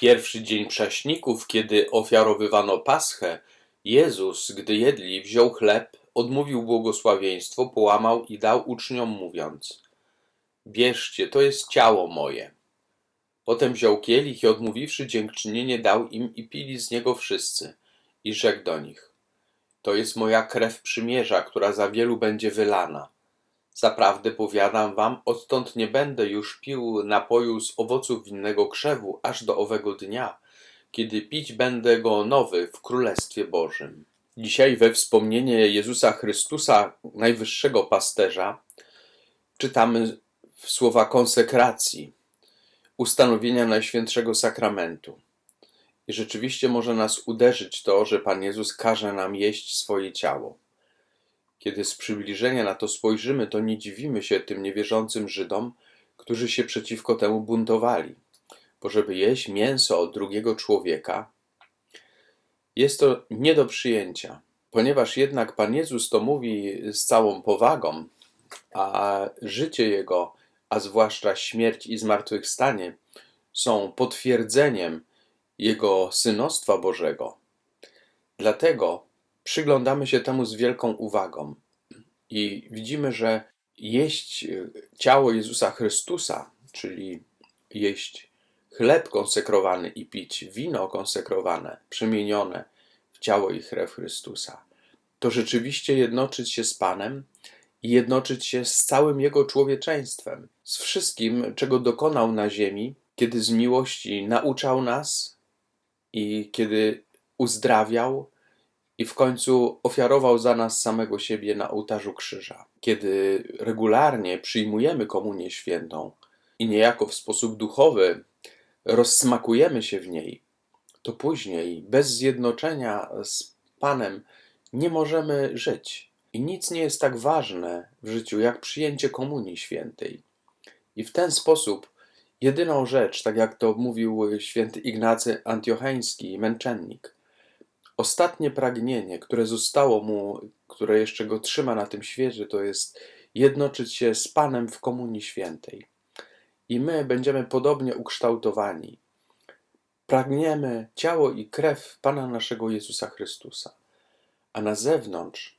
pierwszy dzień prześników, kiedy ofiarowywano paschę, Jezus, gdy jedli, wziął chleb, odmówił błogosławieństwo, połamał i dał uczniom, mówiąc: Bierzcie, to jest ciało moje. Potem wziął kielich i odmówiwszy dziękczynienie, dał im i pili z niego wszyscy. I rzekł do nich: To jest moja krew przymierza, która za wielu będzie wylana. Zaprawdę powiadam wam, odtąd nie będę już pił napoju z owoców winnego krzewu, aż do owego dnia, kiedy pić będę go nowy w Królestwie Bożym. Dzisiaj we wspomnienie Jezusa Chrystusa, najwyższego pasterza, czytamy słowa konsekracji, ustanowienia Najświętszego Sakramentu. I rzeczywiście może nas uderzyć to, że Pan Jezus każe nam jeść swoje ciało. Kiedy z przybliżenia na to spojrzymy, to nie dziwimy się tym niewierzącym Żydom, którzy się przeciwko temu buntowali. Bo żeby jeść mięso od drugiego człowieka, jest to nie do przyjęcia. Ponieważ jednak Pan Jezus to mówi z całą powagą, a życie Jego, a zwłaszcza śmierć i zmartwychwstanie, są potwierdzeniem Jego synostwa Bożego. Dlatego przyglądamy się temu z wielką uwagą. I widzimy, że jeść ciało Jezusa Chrystusa, czyli jeść chleb konsekrowany i pić wino konsekrowane, przemienione w ciało i krew Chrystusa, to rzeczywiście jednoczyć się z Panem i jednoczyć się z całym Jego człowieczeństwem, z wszystkim, czego dokonał na ziemi, kiedy z miłości nauczał nas i kiedy uzdrawiał i w końcu ofiarował za nas samego siebie na ołtarzu krzyża. Kiedy regularnie przyjmujemy komunię świętą i niejako w sposób duchowy rozsmakujemy się w niej, to później bez zjednoczenia z Panem nie możemy żyć. I nic nie jest tak ważne w życiu jak przyjęcie komunii świętej. I w ten sposób jedyną rzecz, tak jak to mówił święty Ignacy Antiocheński, męczennik, ostatnie pragnienie, które zostało mu, które jeszcze go trzyma na tym świecie, to jest jednoczyć się z Panem w komunii świętej. I my będziemy podobnie ukształtowani. Pragniemy ciało i krew Pana naszego Jezusa Chrystusa, a na zewnątrz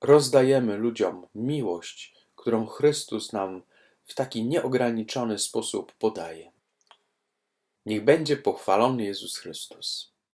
rozdajemy ludziom miłość, którą Chrystus nam w taki nieograniczony sposób podaje. Niech będzie pochwalony Jezus Chrystus.